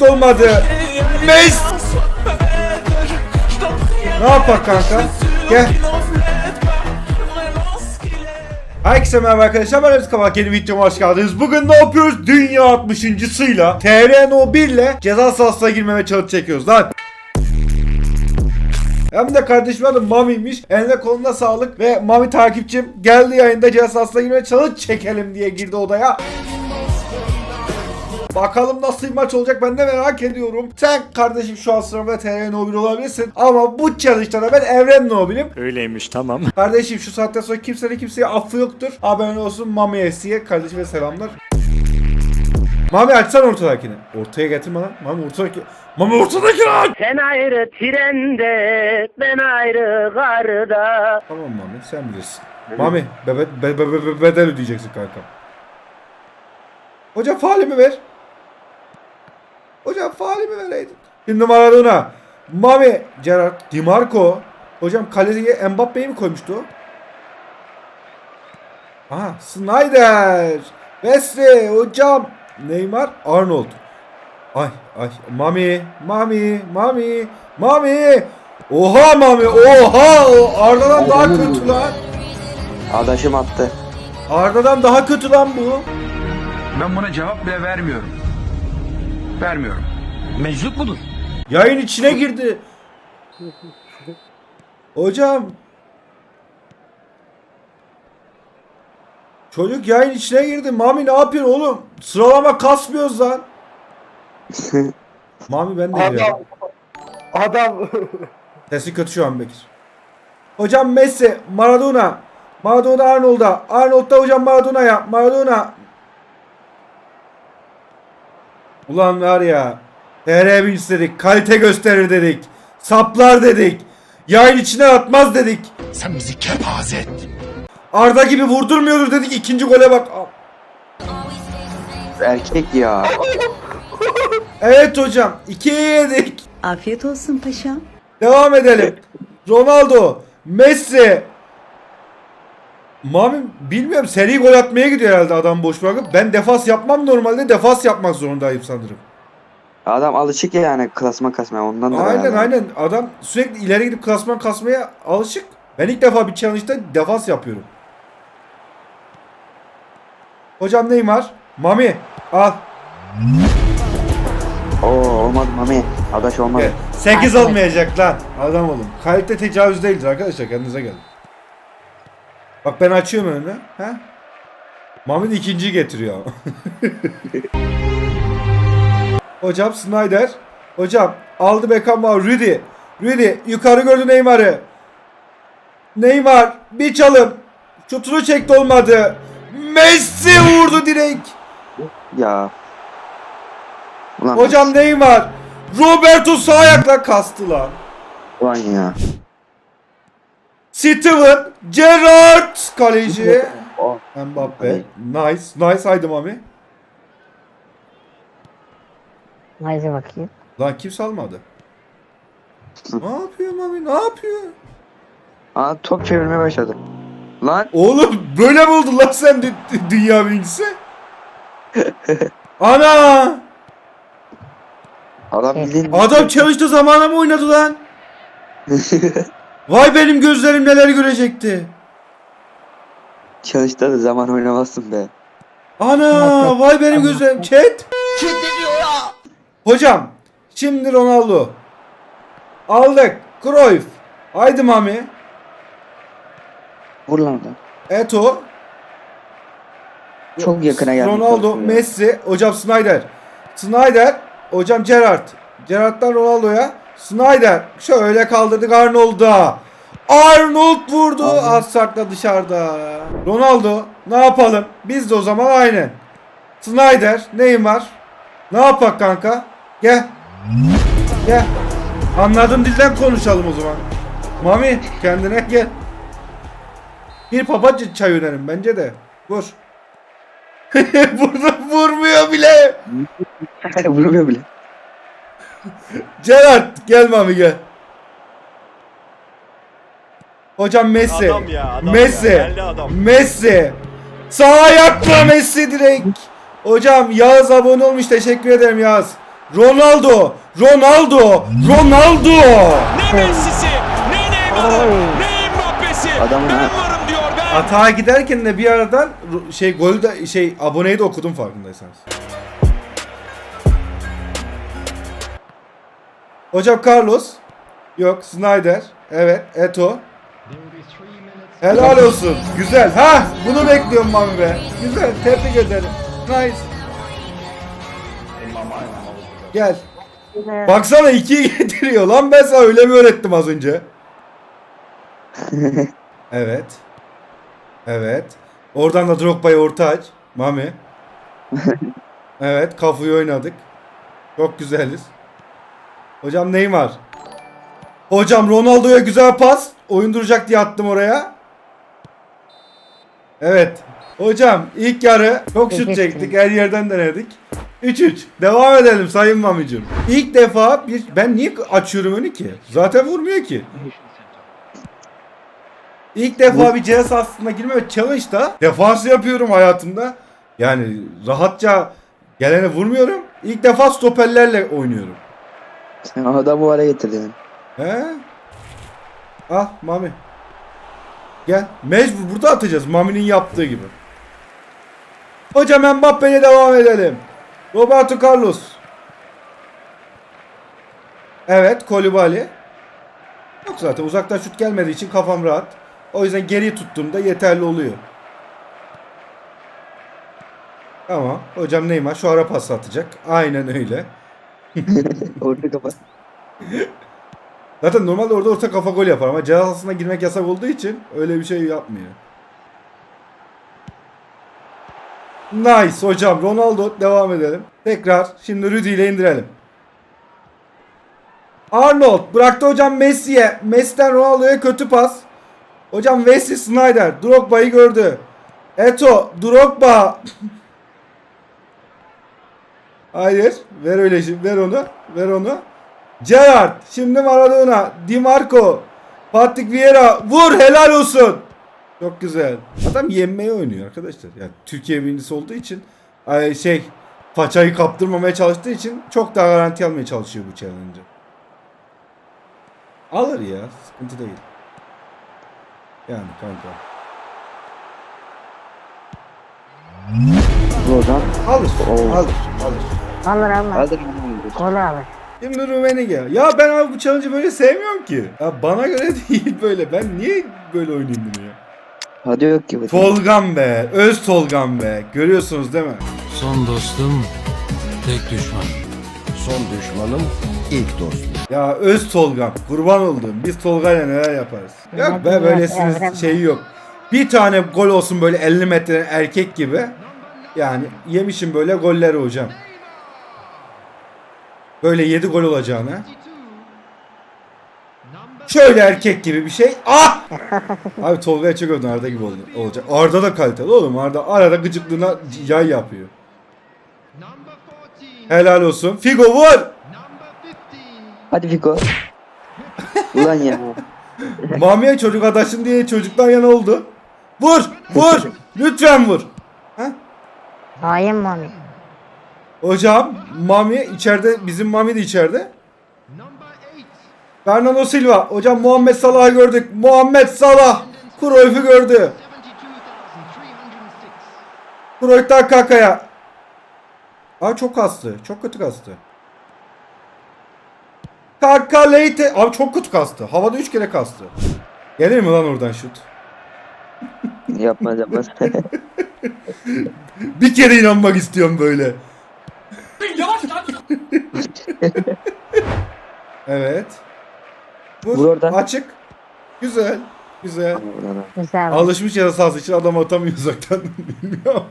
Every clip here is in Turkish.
olmadı. Mes. Ne yapak kanka? Gel. Herkese merhaba arkadaşlar ben Emre Kabak yeni videoma hoş geldiniz. Bugün ne yapıyoruz? Dünya 60.sıyla TRNO 1 ile ceza sahasına girmeme challenge çekiyoruz lan. Hem de kardeşim adı Mami'ymiş. Eline koluna sağlık ve Mami takipçim geldi yayında ceza sahasına girmeye challenge çekelim diye girdi odaya. Bakalım nasıl bir maç olacak ben de merak ediyorum. Sen kardeşim şu an sıramda TR No 1 olabilirsin. Ama bu challenge'da ben Evren No 1'im. Öyleymiş tamam. Kardeşim şu saatten sonra kimsenin kimseye affı yoktur. Haberin olsun Mami Esi'ye kardeşime selamlar. Mami açsana ortadakini. Ortaya getirme lan. Mami ortadaki. Mami ortadaki lan. Sen ayrı trende, ben ayrı garda. Tamam Mami sen bilirsin. Mami bebe, be, be, be- be- bedel ödeyeceksin kanka. Hocam faalimi ver. Hocam faalimi vereydin. Şimdi Maradona. Mami. Gerard. Di Marco. Hocam kaleye Mbappe'yi mi koymuştu? Aha Snyder. Wesley hocam. Neymar. Arnold. Ay ay Mami. Mami. Mami. Mami. Oha Mami. Oha. O Arda'dan daha kötü lan. Adaşım attı. Arda'dan daha kötü lan bu. Ben buna cevap bile vermiyorum. Vermiyorum. Meczup mudur? Yayın içine girdi. Hocam. Çocuk yayın içine girdi. Mami ne yapıyorsun oğlum? Sıralama kasmıyoruz lan. Mami ben de giriyorum. Adam. Sesi kötü şu an Bekir. Hocam Messi, Maradona. Maradona Arnold'a. Arnold'da hocam Maradona'ya. Maradona. Ulan var ya. Wins dedik. Kalite gösterir dedik. Saplar dedik. Yayın içine atmaz dedik. Sen bizi kepaze ettin. Arda gibi vurdurmuyordur dedik. İkinci gole bak. Erkek ya. Evet hocam. ikiye yedik. Afiyet olsun paşam. Devam edelim. Ronaldo, Messi. Mami bilmiyorum seri gol atmaya gidiyor herhalde adam boş bırakıp. Ben defans yapmam normalde defans yapmak zorundayım sanırım. Adam alışık yani klasman kasmaya ondan da Aynen herhalde. aynen adam sürekli ileri gidip klasman kasmaya alışık. Ben ilk defa bir challenge'da defans yapıyorum. Hocam Neymar, Mami al. Oo olmadı mami. Adaş olmadı. Evet, 8 olmayacak lan. Adam olun. Kalite tecavüz değildir arkadaşlar kendinize gelin. Bak ben açıyorum önünü. Ha? Mami de ikinciyi getiriyor. Hocam Snyder. Hocam aldı Beckham var. Rudy. Rudy yukarı gördü Neymar'ı. Neymar bir çalım. Şutunu çekti olmadı. Messi vurdu direkt. Ya. Ulan, Hocam Neymar. Roberto sağ ayakla kastı lan. Ulan ya. Steven Gerrard kaleci. Oh. Mbappe. Nice. Nice haydi Mami. Haydi bakayım. Lan kim salmadı? ne yapıyor Mami? Ne yapıyor? Aa top çevirmeye başladı. Lan. Oğlum böyle mi oldun lan sen dü- dünya birincisi? Ana! Adam bildiğin. Adam çalıştı zamana mı oynadı lan? Vay benim gözlerim neler görecekti. Çalışta da zaman oynamazsın be. Ana vay benim gözlerim. Chat. Hocam şimdi Ronaldo. Aldık. Cruyff. Haydi Mami. Vur lan oradan. Eto. Çok yakına geldi. Ronaldo, Messi, hocam Snyder. Snyder, hocam Gerrard. Gerrard'dan Ronaldo'ya. Snyder. Şöyle kaldırdık Arnold'a. Arnold vurdu. Az sakla dışarıda. Ronaldo ne yapalım? Biz de o zaman aynen. Snyder, Neymar. Ne yapak kanka? Gel. Gel. Anladığım dilden konuşalım o zaman. Mami kendine gel. Bir papatya çay önerim bence de. Vur. Burada vurmuyor bile. Vurmuyor bile. Gerard gel Mami gel. Hocam Messi. Adam ya, adam Messi. ya, geldi adam. Messi. Sağ ayakla Messi direkt. Hocam Yağız abone olmuş teşekkür ederim Yağız. Ronaldo. Ronaldo. Ronaldo. Ne Messi'si, ne Neymar'ı, ne Mbappe'si. Adamın ben ha- varım diyor ben. Atağa giderken de bir aradan şey golü de şey aboneyi de okudum farkındaysanız. Hocam Carlos. Yok Snyder. Evet Eto. Helal olsun. Güzel. Ha, bunu bekliyorum Mami be. Güzel. Tebrik ederim. Nice. Gel. Baksana ikiyi getiriyor lan ben sana öyle mi öğrettim az önce? evet. Evet. Oradan da Drogba'ya orta aç. Mami. evet kafayı oynadık. Çok güzeliz. Hocam Neymar. Hocam Ronaldo'ya güzel pas. Oyun duracak diye attım oraya. Evet. Hocam ilk yarı çok şut çektik. Her yerden denedik. 3-3. Devam edelim Sayın Mamicim. İlk defa bir ben niye açıyorum önü ki? Zaten vurmuyor ki. İlk defa bir cihaz aslında girme ve challenge'da defans yapıyorum hayatımda. Yani rahatça gelene vurmuyorum. İlk defa stoperlerle oynuyorum. Sen adamı bu hale getirdin. He? Al Mami. Gel. Mecbur burada atacağız. Mami'nin yaptığı gibi. Hocam Mbappe'ye devam edelim. Roberto Carlos. Evet Kolibali. Yok zaten uzaktan şut gelmediği için kafam rahat. O yüzden geriyi tuttuğumda yeterli oluyor. Tamam. Hocam Neymar şu ara pas atacak. Aynen öyle. Orta kafa. Zaten normalde orada orta kafa gol yapar ama ceza sahasına girmek yasak olduğu için öyle bir şey yapmıyor. Nice hocam. Ronaldo devam edelim. Tekrar şimdi Rudy ile indirelim. Arnold bıraktı hocam Messi'ye. Messi'den Ronaldo'ya kötü pas. Hocam Wesley Snyder Drogba'yı gördü. Eto Drogba. Hayır. Ver öyle şimdi. Ver onu. Ver onu. Gerrard. Şimdi Maradona. Di Marco. Patrick Vieira. Vur helal olsun. Çok güzel. Adam yenmeye oynuyor arkadaşlar. Yani Türkiye birincisi olduğu için şey paçayı kaptırmamaya çalıştığı için çok daha garanti almaya çalışıyor bu challenge'ı. Alır ya. Sıkıntı değil. Yani kanka. Buradan. Alır. Oo. Alır. Alır. Alır alır. Hadi Golü alır. Şimdi Rummenigge. Ya ben abi bu challenge'ı böyle sevmiyorum ki. Ya bana göre değil böyle. Ben niye böyle oynayayım bunu ya? Hadi yok ki. bu. Tolgan be. Öz Tolgan be. Görüyorsunuz değil mi? Son dostum, tek düşman. Son düşmanım ilk dostum. Ya öz Tolgan. Kurban oldum. Biz Tolga'yla neler yaparız. Yok be böylesiniz şeyi yok. Bir tane gol olsun böyle 50 metreden erkek gibi. Yani yemişim böyle golleri hocam. Böyle 7 gol olacağına. Şöyle erkek gibi bir şey. Ah! Abi Tolga'ya çok övdün Arda gibi olacak. Arda da kaliteli oğlum. Arda arada gıcıklığına yay yapıyor. Helal olsun. Figo vur! Hadi Fiko. Ulan ya. Mami'ye çocuk adaşın diye çocuktan yana oldu. Vur! Vur! Lütfen vur! Ha? Hain mami. Hocam Mami içeride bizim Mami de içeride. Bernardo Silva. Hocam Muhammed Salah'ı gördük. Muhammed Salah. Cruyff'u gördü. Cruyff'tan Kaka'ya. Aa çok kastı. Çok kötü kastı. Kaka Leite. Abi çok kötü kastı. Havada 3 kere kastı. Gelir mi lan oradan şut? Yapmaz yapmaz. Bir kere inanmak istiyorum böyle. evet. Vur. Vur oradan. Açık. Güzel. Güzel. Güzel. Alışmış ya sahası için adam atamıyor uzaktan. Bilmiyorum.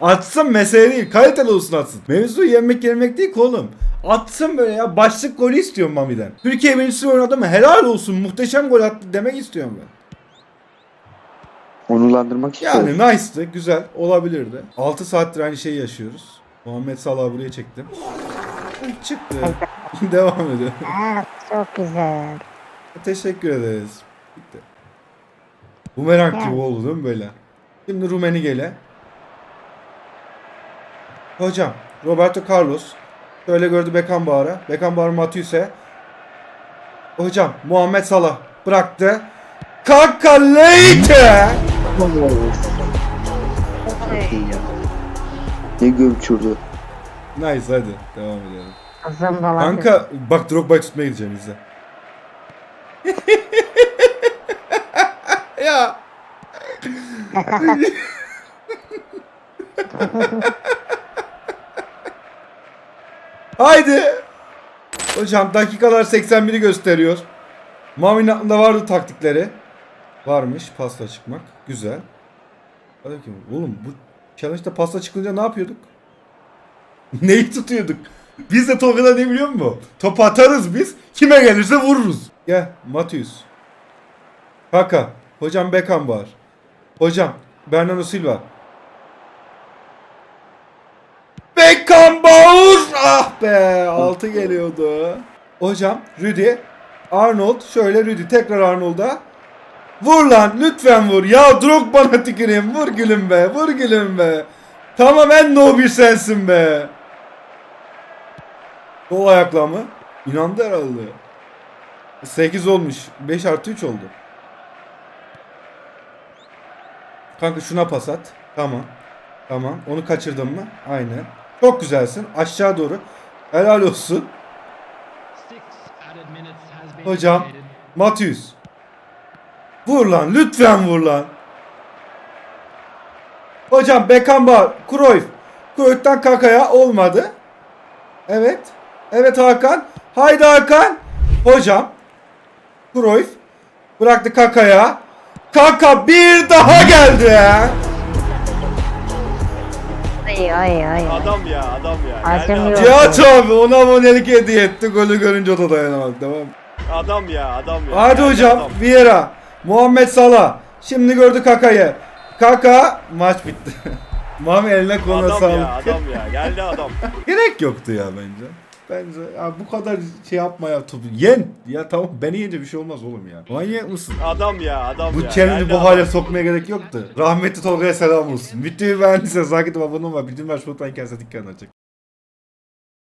atsın mesele değil. Kaliteli olsun atsın. Mevzu yenmek yenmek değil ki oğlum. Atsın böyle ya. Başlık golü istiyorum Mami'den. Türkiye birincisi oynadı mı? Helal olsun. Muhteşem gol attı demek istiyorum ben. Onurlandırmak istiyorum. Yani nice'tı. Güzel. Olabilirdi. 6 saattir aynı şeyi yaşıyoruz. Muhammed Salah'ı buraya çektim. Çıktı. Devam ediyor. Ha, çok güzel. Teşekkür ederiz. Bitti. Bumerang gibi oldu değil mi böyle? Şimdi Rumenige'yle. Hocam Roberto Carlos. Şöyle gördü Beckenbauer'a. Beckenbauer Matthäus'e. Hocam Muhammed Salah bıraktı. Kaka Leite. Ne gömçürdü. Nice hadi devam edelim. Kızım falan. Kanka bak Drogba'yı tutmaya gideceğim izle. ya. Haydi. Hocam dakikalar 81'i gösteriyor. Mami'nin aklında vardı taktikleri. Varmış pasta çıkmak. Güzel. Hadi bakayım. Oğlum bu challenge'da pasta çıkınca ne yapıyorduk? Neyi tutuyorduk? Biz de Tolga'da ne biliyor musun? Top atarız biz. Kime gelirse vururuz. Gel Matius. Kaka. Hocam Beckenbauer. Hocam Bernardo Silva. Beckenbauer! Ah be! Altı geliyordu. Hocam Rüdi. Arnold. Şöyle Rüdi. Tekrar Arnold'a. Vur lan lütfen vur. Ya Drogba'na tüküreyim. Vur gülüm be. Vur gülüm be. Tamam en no bir sensin be. Sol ayakla mı? İnandı herhalde. 8 olmuş. 5 artı 3 oldu. Kanka şuna pas at. Tamam. Tamam. Onu kaçırdın mı? Aynen. Çok güzelsin. Aşağı doğru. Helal olsun. Hocam. Matius. Vur lan. Lütfen vur lan. Hocam Beckenbauer. Cruyff. Cruyff'tan Kaka'ya olmadı. Evet. Evet Hakan. Haydi Hakan. Hocam. Cruyff. Bıraktı Kaka'ya. Kaka bir daha geldi ya. Ay ay ay. Adam ya adam ya. Hakem Geldi yok. Cihat abi ona abonelik hediye etti. Golü görünce o da dayanamadı. Tamam. Adam ya adam ya. Hadi Geldi hocam. adam. Vieira. Muhammed Salah. Şimdi gördü Kaka'yı. Kaka maç bitti. Mami eline koluna Adam sağlık. ya adam ya. Geldi adam. Gerek yoktu ya bence. Bence ya bu kadar şey yapma ya topu. Yen. Ya tamam beni yiyince bir şey olmaz oğlum ya. Manyak mısın? Adam ya adam Bu ya. challenge'ı Geldi bu adam. hale sokmaya gerek yoktu. Rahmetli Tolga'ya selam olsun. Videoyu beğendiyseniz takip abone olmayı, bildirim ver, şu kendinize dikkat edin.